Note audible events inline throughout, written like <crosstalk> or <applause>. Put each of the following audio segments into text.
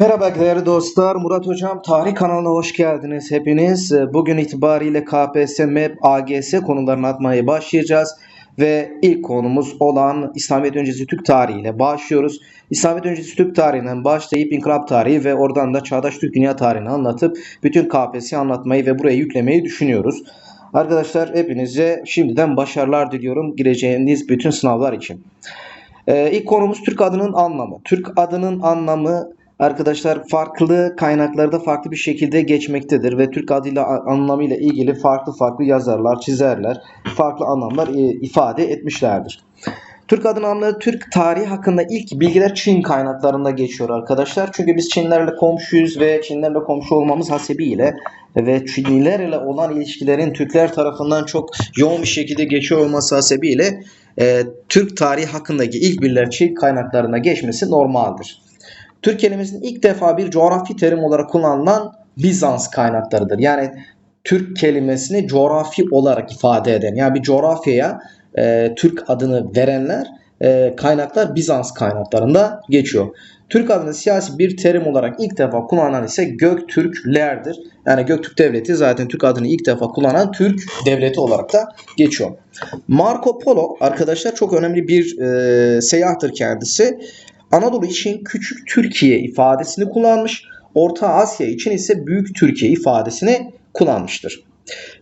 Merhaba değerli dostlar. Murat Hocam Tarih kanalına hoş geldiniz hepiniz. Bugün itibariyle KPSS, MEP, AGS konularını atmaya başlayacağız. Ve ilk konumuz olan İslamiyet öncesi Türk tarihi ile başlıyoruz. İslamiyet öncesi Türk tarihinden başlayıp inkılap tarihi ve oradan da çağdaş Türk dünya tarihini anlatıp bütün KPSS'yi anlatmayı ve buraya yüklemeyi düşünüyoruz. Arkadaşlar hepinize şimdiden başarılar diliyorum gireceğiniz bütün sınavlar için. Ee, ilk konumuz Türk adının anlamı. Türk adının anlamı arkadaşlar farklı kaynaklarda farklı bir şekilde geçmektedir ve Türk adıyla anlamıyla ilgili farklı farklı yazarlar, çizerler farklı anlamlar e, ifade etmişlerdir. Türk adının anlamı Türk tarihi hakkında ilk bilgiler Çin kaynaklarında geçiyor arkadaşlar. Çünkü biz Çinlerle komşuyuz ve Çinlerle komşu olmamız hasebiyle ve Çinlilerle olan ilişkilerin Türkler tarafından çok yoğun bir şekilde geçiyor olması hasebiyle e, Türk tarihi hakkındaki ilk bilgiler Çin kaynaklarına geçmesi normaldir. Türk kelimesinin ilk defa bir coğrafi terim olarak kullanılan Bizans kaynaklarıdır. Yani Türk kelimesini coğrafi olarak ifade eden yani bir coğrafyaya e, Türk adını verenler e, kaynaklar Bizans kaynaklarında geçiyor. Türk adını siyasi bir terim olarak ilk defa kullanılan ise Göktürklerdir. Yani Göktürk Devleti zaten Türk adını ilk defa kullanan Türk Devleti olarak da geçiyor. Marco Polo arkadaşlar çok önemli bir e, seyahtır kendisi. Anadolu için küçük Türkiye ifadesini kullanmış. Orta Asya için ise büyük Türkiye ifadesini kullanmıştır.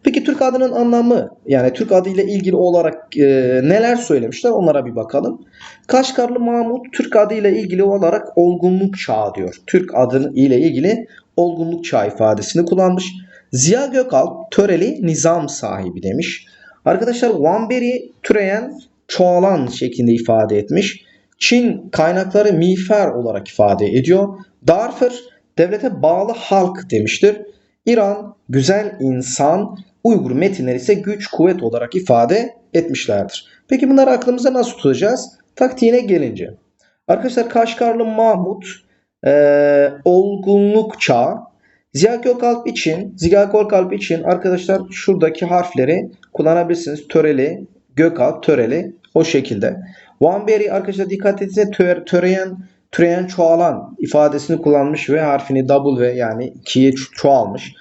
Peki Türk adının anlamı yani Türk adıyla ilgili olarak e, neler söylemişler onlara bir bakalım. Kaşgarlı Mahmut Türk adıyla ilgili olarak olgunluk çağı diyor. Türk adı ile ilgili olgunluk çağı ifadesini kullanmış. Ziya Gökalp töreli nizam sahibi demiş. Arkadaşlar Vanberi türeyen çoğalan şeklinde ifade etmiş. Çin kaynakları miğfer olarak ifade ediyor. Darfur devlete bağlı halk demiştir. İran güzel insan, Uygur metinleri ise güç kuvvet olarak ifade etmişlerdir. Peki bunları aklımıza nasıl tutacağız? Taktiğine gelince. Arkadaşlar Kaşgarlı Mahmut e, olgunluk çağı. Ziya Gökalp için, Ziya Gökalp için arkadaşlar şuradaki harfleri kullanabilirsiniz. Töreli, Gökalp, Töreli o şekilde. Vanberry arkadaşlar dikkat töre, töreyen, türeyen çoğalan ifadesini kullanmış ve harfini W yani ikiye çoğalmış.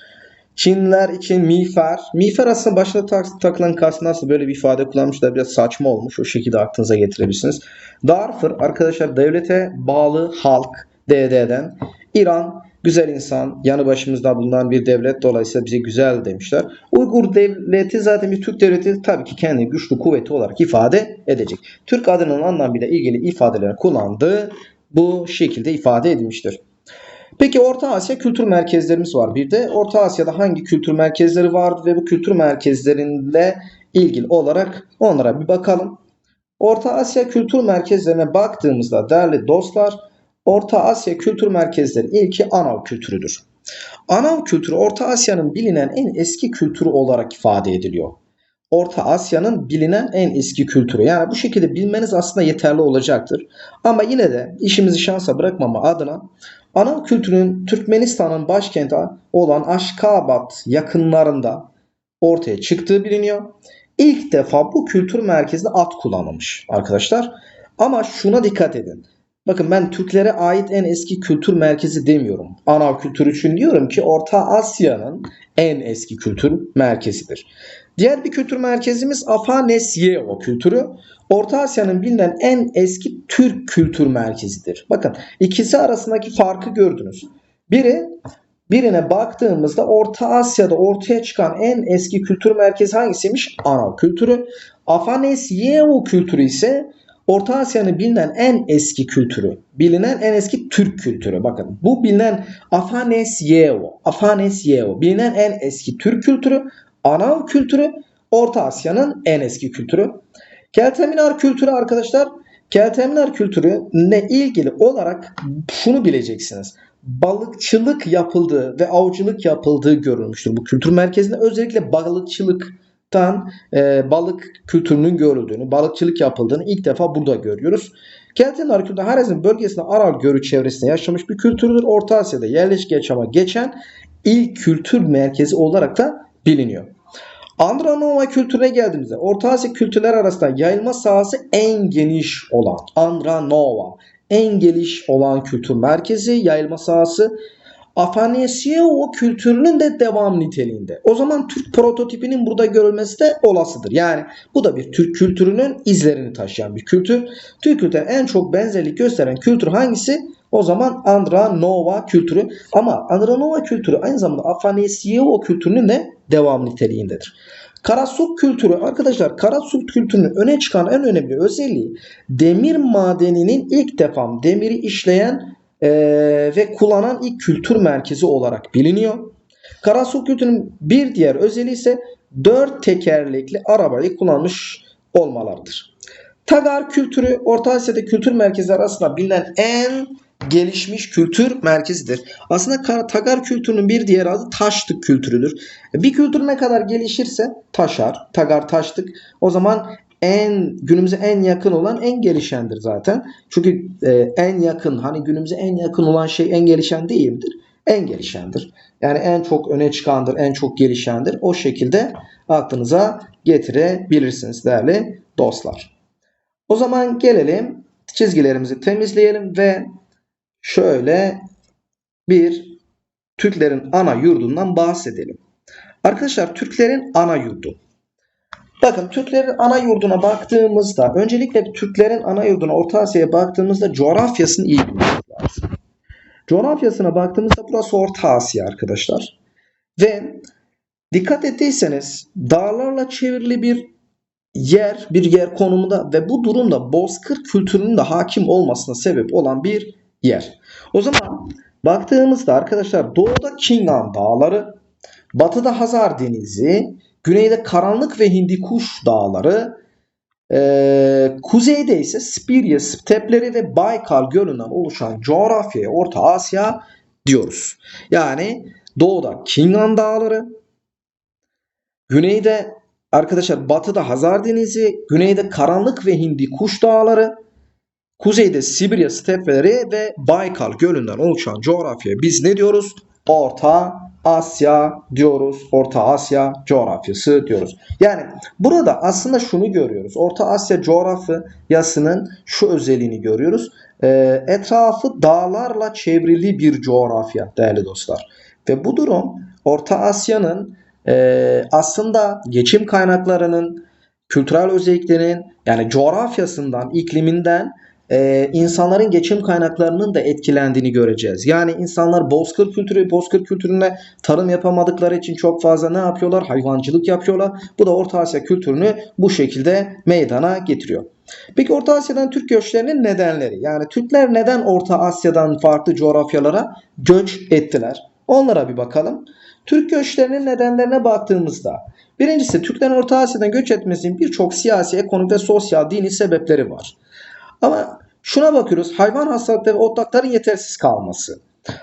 Çinliler için miğfer. Miğfer aslında başta tak, takılan kast nasıl böyle bir ifade kullanmışlar biraz saçma olmuş. O şekilde aklınıza getirebilirsiniz. Darfur arkadaşlar devlete bağlı halk DD'den. İran güzel insan yanı başımızda bulunan bir devlet dolayısıyla bize güzel demişler. Uygur devleti zaten bir Türk devleti tabii ki kendi güçlü kuvveti olarak ifade edecek. Türk adının anlamıyla ilgili ifadeleri kullandığı bu şekilde ifade edilmiştir. Peki Orta Asya kültür merkezlerimiz var. Bir de Orta Asya'da hangi kültür merkezleri vardı ve bu kültür merkezlerinde ilgili olarak onlara bir bakalım. Orta Asya kültür merkezlerine baktığımızda değerli dostlar Orta Asya kültür merkezleri ilki Anav kültürüdür. Anav kültürü Orta Asya'nın bilinen en eski kültürü olarak ifade ediliyor. Orta Asya'nın bilinen en eski kültürü. Yani bu şekilde bilmeniz aslında yeterli olacaktır. Ama yine de işimizi şansa bırakmama adına Anav kültürünün Türkmenistan'ın başkenti olan Aşkabat yakınlarında ortaya çıktığı biliniyor. İlk defa bu kültür merkezinde at kullanılmış arkadaşlar. Ama şuna dikkat edin. Bakın ben Türklere ait en eski kültür merkezi demiyorum. Anav kültürü için diyorum ki Orta Asya'nın en eski kültür merkezidir. Diğer bir kültür merkezimiz Afanesyevo kültürü. Orta Asya'nın bilinen en eski Türk kültür merkezidir. Bakın ikisi arasındaki farkı gördünüz. Biri birine baktığımızda Orta Asya'da ortaya çıkan en eski kültür merkezi hangisiymiş? Anav kültürü. Afanesyevo kültürü ise Orta Asya'nın bilinen en eski kültürü, bilinen en eski Türk kültürü. Bakın bu bilinen Afanesyevo, Afanesyevo bilinen en eski Türk kültürü, Anav kültürü, Orta Asya'nın en eski kültürü. Kelteminar kültürü arkadaşlar, Kelteminar kültürü ne ilgili olarak şunu bileceksiniz. Balıkçılık yapıldığı ve avcılık yapıldığı görülmüştür. Bu kültür merkezinde özellikle balıkçılık tan e, balık kültürünün görüldüğünü, balıkçılık yapıldığını ilk defa burada görüyoruz. Keltinler kültürü Harizm bölgesinde Aral Gölü çevresinde yaşamış bir kültürdür. Orta Asya'da yerleşik yaşama geçen ilk kültür merkezi olarak da biliniyor. Andranova kültürüne geldiğimizde Orta Asya kültürler arasında yayılma sahası en geniş olan Andranova en geliş olan kültür merkezi, yayılma sahası. Afanesyevo kültürünün de devam niteliğinde. O zaman Türk prototipinin burada görülmesi de olasıdır. Yani bu da bir Türk kültürünün izlerini taşıyan bir kültür. Türk kültürüne en çok benzerlik gösteren kültür hangisi? O zaman Andranova kültürü. Ama Andranova kültürü aynı zamanda Afanesyevo kültürünün de devam niteliğindedir. Karasuk kültürü arkadaşlar Karasuk kültürünün öne çıkan en önemli özelliği demir madeninin ilk defa demiri işleyen eee, ve kullanan ilk kültür merkezi olarak biliniyor. Karasuk kültürünün bir diğer özelliği ise dört tekerlekli arabayı kullanmış olmalarıdır. Tagar kültürü Orta Asya'da kültür merkezi arasında bilinen en gelişmiş kültür merkezidir. Aslında Tagar kültürünün bir diğer adı Taştık kültürüdür. Bir kültür ne kadar gelişirse taşar, Tagar Taştık o zaman en günümüze en yakın olan en gelişendir zaten. Çünkü e, en yakın hani günümüze en yakın olan şey en gelişen değil midir? En gelişendir. Yani en çok öne çıkandır, en çok gelişendir. O şekilde aklınıza getirebilirsiniz değerli dostlar. O zaman gelelim çizgilerimizi temizleyelim ve şöyle bir Türklerin ana yurdundan bahsedelim. Arkadaşlar Türklerin ana yurdu. Bakın Türklerin ana yurduna baktığımızda öncelikle Türklerin ana yurduna Orta Asya'ya baktığımızda coğrafyasını iyi bilmemiz lazım. Coğrafyasına baktığımızda burası Orta Asya arkadaşlar. Ve dikkat ettiyseniz dağlarla çevrili bir yer, bir yer konumunda ve bu durumda Bozkır kültürünün de hakim olmasına sebep olan bir yer. O zaman baktığımızda arkadaşlar doğuda Kingan dağları, batıda Hazar Denizi, güneyde Karanlık ve Hindikuş dağları, eee, kuzeyde ise Spirya stepleri ve Baykal gölünden oluşan coğrafyaya Orta Asya diyoruz. Yani doğuda Kingan dağları, güneyde arkadaşlar batıda Hazar Denizi, güneyde Karanlık ve Hindikuş dağları, Kuzeyde Sibirya stepeleri ve Baykal gölünden oluşan coğrafyaya biz ne diyoruz? Orta Asya diyoruz. Orta Asya coğrafyası diyoruz. Yani burada aslında şunu görüyoruz. Orta Asya coğrafyasının şu özelliğini görüyoruz. Ee, etrafı dağlarla çevrili bir coğrafya değerli dostlar. Ve bu durum Orta Asya'nın e, aslında geçim kaynaklarının, kültürel özelliklerinin yani coğrafyasından, ikliminden e, insanların geçim kaynaklarının da etkilendiğini göreceğiz. Yani insanlar bozkır kültürü, bozkır kültürüne tarım yapamadıkları için çok fazla ne yapıyorlar? Hayvancılık yapıyorlar. Bu da Orta Asya kültürünü bu şekilde meydana getiriyor. Peki Orta Asya'dan Türk göçlerinin nedenleri? Yani Türkler neden Orta Asya'dan farklı coğrafyalara göç ettiler? Onlara bir bakalım. Türk göçlerinin nedenlerine baktığımızda birincisi Türklerin Orta Asya'dan göç etmesinin birçok siyasi, ekonomik ve sosyal, dini sebepleri var. Ama şuna bakıyoruz. Hayvan hastalıkları ve otlakların yetersiz kalması.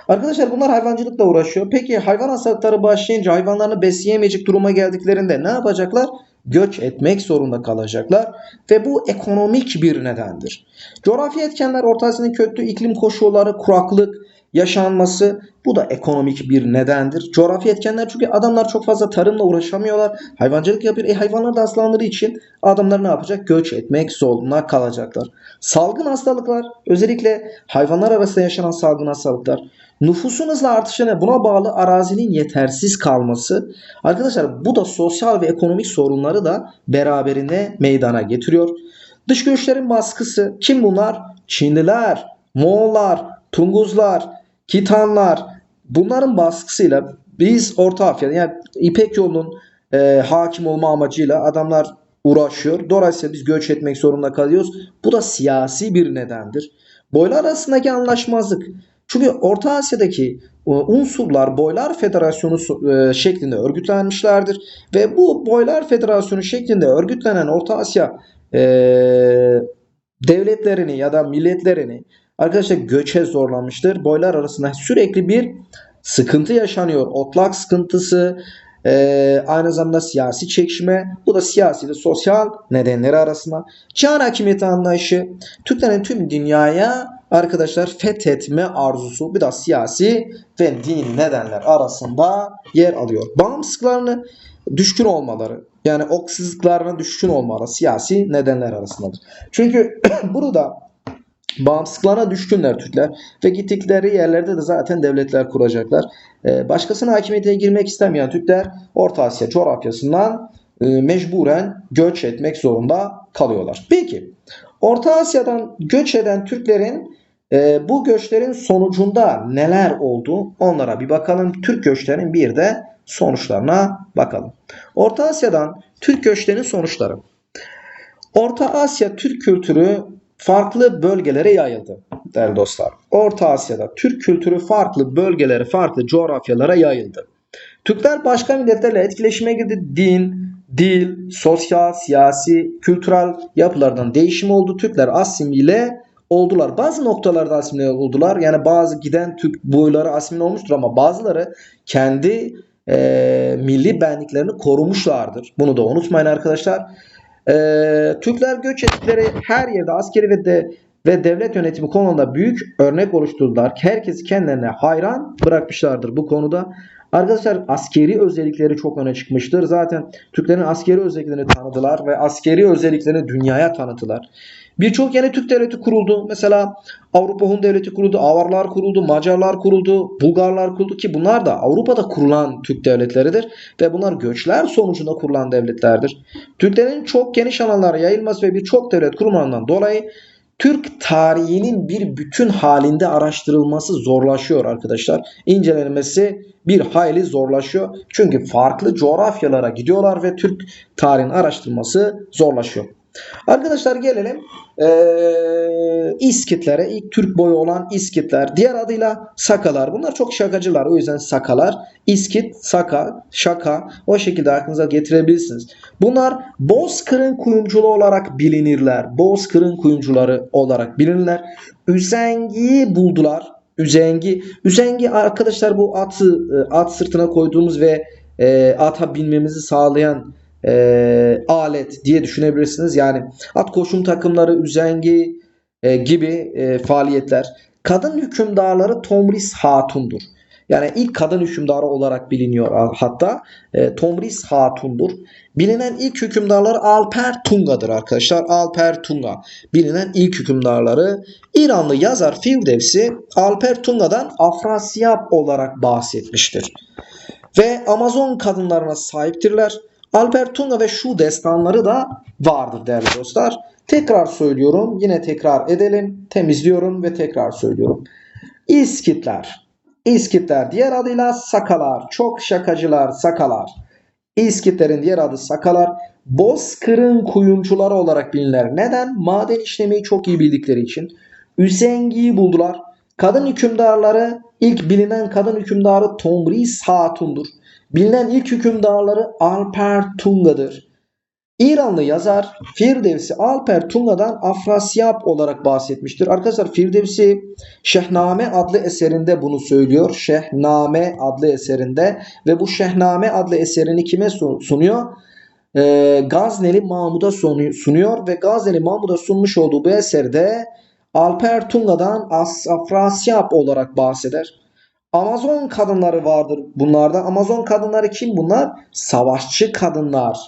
Arkadaşlar bunlar hayvancılıkla uğraşıyor. Peki hayvan hastalıkları başlayınca hayvanlarını besleyemeyecek duruma geldiklerinde ne yapacaklar? Göç etmek zorunda kalacaklar ve bu ekonomik bir nedendir. Coğrafi etkenler Orta Asya'nın kötü iklim koşulları, kuraklık, yaşanması bu da ekonomik bir nedendir. Coğrafi etkenler çünkü adamlar çok fazla tarımla uğraşamıyorlar. Hayvancılık yapıyor. E hayvanlar da hastalandığı için adamlar ne yapacak? Göç etmek zorunda kalacaklar. Salgın hastalıklar özellikle hayvanlar arasında yaşanan salgın hastalıklar. Nüfusun hızla artışına buna bağlı arazinin yetersiz kalması. Arkadaşlar bu da sosyal ve ekonomik sorunları da beraberinde meydana getiriyor. Dış göçlerin baskısı. Kim bunlar? Çinliler, Moğollar, Tunguzlar, Kitanlar bunların baskısıyla biz Orta Asya'da yani İpek yolunun e, hakim olma amacıyla adamlar uğraşıyor. Dolayısıyla biz göç etmek zorunda kalıyoruz. Bu da siyasi bir nedendir. Boylar arasındaki anlaşmazlık. Çünkü Orta Asya'daki e, unsurlar Boylar Federasyonu e, şeklinde örgütlenmişlerdir. Ve bu Boylar Federasyonu şeklinde örgütlenen Orta Asya e, devletlerini ya da milletlerini arkadaşlar göçe zorlamıştır. Boylar arasında sürekli bir sıkıntı yaşanıyor. Otlak sıkıntısı, e, aynı zamanda siyasi çekişme. Bu da siyasi ve sosyal nedenleri arasında. Çağın hakimiyeti anlayışı Türklerin tüm dünyaya arkadaşlar fethetme arzusu bir da siyasi ve dini nedenler arasında yer alıyor. Bağımsızlıklarını düşkün olmaları yani oksuzluklarına düşkün olmaları siyasi nedenler arasındadır. Çünkü <clears throat> burada Bağımsızlıklarına düşkünler Türkler ve gittikleri yerlerde de zaten devletler kuracaklar. Ee, başkasının hakimiyetine girmek istemeyen Türkler Orta Asya coğrafyasından e, mecburen göç etmek zorunda kalıyorlar. Peki Orta Asya'dan göç eden Türklerin e, bu göçlerin sonucunda neler oldu onlara bir bakalım. Türk göçlerinin bir de sonuçlarına bakalım. Orta Asya'dan Türk göçlerinin sonuçları. Orta Asya Türk kültürü farklı bölgelere yayıldı değerli dostlar. Orta Asya'da Türk kültürü farklı bölgelere, farklı coğrafyalara yayıldı. Türkler başka milletlerle etkileşime girdi. Din, dil, sosyal, siyasi, kültürel yapılardan değişim oldu. Türkler asimile oldular. Bazı noktalarda asimile oldular. Yani bazı giden Türk boyları asimile olmuştur ama bazıları kendi e, milli benliklerini korumuşlardır. Bunu da unutmayın arkadaşlar. E, Türkler göç ettikleri her yerde askeri ve de ve devlet yönetimi konuunda büyük örnek oluşturdular. Herkesi kendilerine hayran bırakmışlardır bu konuda. Arkadaşlar askeri özellikleri çok öne çıkmıştır. Zaten Türklerin askeri özelliklerini tanıdılar ve askeri özelliklerini dünyaya tanıttılar. Birçok yeni Türk devleti kuruldu. Mesela Avrupa Hun devleti kuruldu, Avarlar kuruldu, Macarlar kuruldu, Bulgarlar kuruldu ki bunlar da Avrupa'da kurulan Türk devletleridir ve bunlar göçler sonucunda kurulan devletlerdir. Türklerin çok geniş alanlara yayılması ve birçok devlet kurulmanından dolayı Türk tarihinin bir bütün halinde araştırılması zorlaşıyor arkadaşlar. İncelenmesi bir hayli zorlaşıyor. Çünkü farklı coğrafyalara gidiyorlar ve Türk tarihinin araştırılması zorlaşıyor. Arkadaşlar gelelim ee, İskitlere. İlk Türk boyu olan İskitler. Diğer adıyla Sakalar. Bunlar çok şakacılar. O yüzden Sakalar. İskit, Saka, Şaka. O şekilde aklınıza getirebilirsiniz. Bunlar Bozkır'ın kuyumculuğu olarak bilinirler. Bozkır'ın kuyumcuları olarak bilinirler. Üzengi'yi buldular. Üzengi. Üzengi arkadaşlar bu atı at sırtına koyduğumuz ve e, ata binmemizi sağlayan e, alet diye düşünebilirsiniz. Yani at koşum takımları, üzengi e, gibi e, faaliyetler. Kadın hükümdarları Tomris Hatun'dur. Yani ilk kadın hükümdarı olarak biliniyor hatta. E, Tomris Hatun'dur. Bilinen ilk hükümdarlar Alper Tunga'dır arkadaşlar. Alper Tunga. Bilinen ilk hükümdarları İranlı yazar Firdevsi Alper Tunga'dan Afrasiyab olarak bahsetmiştir. Ve Amazon kadınlarına sahiptirler. Alper Tunga ve şu destanları da vardır değerli dostlar. Tekrar söylüyorum. Yine tekrar edelim. Temizliyorum ve tekrar söylüyorum. İskitler. İskitler diğer adıyla Sakalar. Çok şakacılar Sakalar. İskitlerin diğer adı Sakalar. Bozkır'ın kuyumcuları olarak bilinirler. Neden? Maden işlemeyi çok iyi bildikleri için. Üzengi'yi buldular. Kadın hükümdarları ilk bilinen kadın hükümdarı Tomris Hatun'dur. Bilinen ilk hükümdarları Alper Tunga'dır. İranlı yazar Firdevsi Alper Tunga'dan Afrasyab olarak bahsetmiştir. Arkadaşlar Firdevsi Şehname adlı eserinde bunu söylüyor. Şehname adlı eserinde ve bu Şehname adlı eserini kime sunuyor? Ee, Gazneli Mahmud'a sunuyor ve Gazneli Mahmud'a sunmuş olduğu bu eserde Alper Tunga'dan Afrasyab olarak bahseder. Amazon kadınları vardır bunlarda. Amazon kadınları kim bunlar? Savaşçı kadınlar.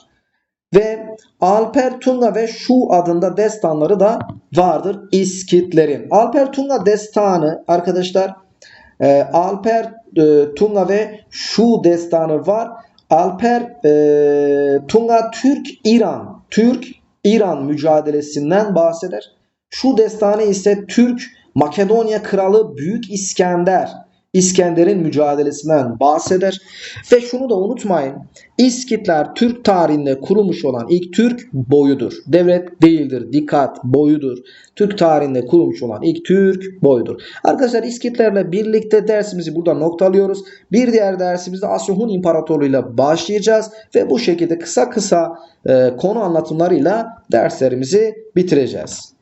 Ve Alper Tunga ve Şu adında destanları da vardır İskitlerin. Alper Tunga destanı arkadaşlar e, Alper e, Tunga ve Şu destanı var. Alper e, Tunga Türk İran Türk İran mücadelesinden bahseder. Şu destanı ise Türk Makedonya kralı Büyük İskender İskender'in mücadelesinden bahseder. Ve şunu da unutmayın. İskitler Türk tarihinde kurulmuş olan ilk Türk boyudur. Devlet değildir. Dikkat boyudur. Türk tarihinde kurulmuş olan ilk Türk boyudur. Arkadaşlar İskitlerle birlikte dersimizi burada noktalıyoruz. Bir diğer dersimizde Asya-Hun İmparatorluğu ile başlayacağız. Ve bu şekilde kısa kısa e, konu anlatımlarıyla derslerimizi bitireceğiz.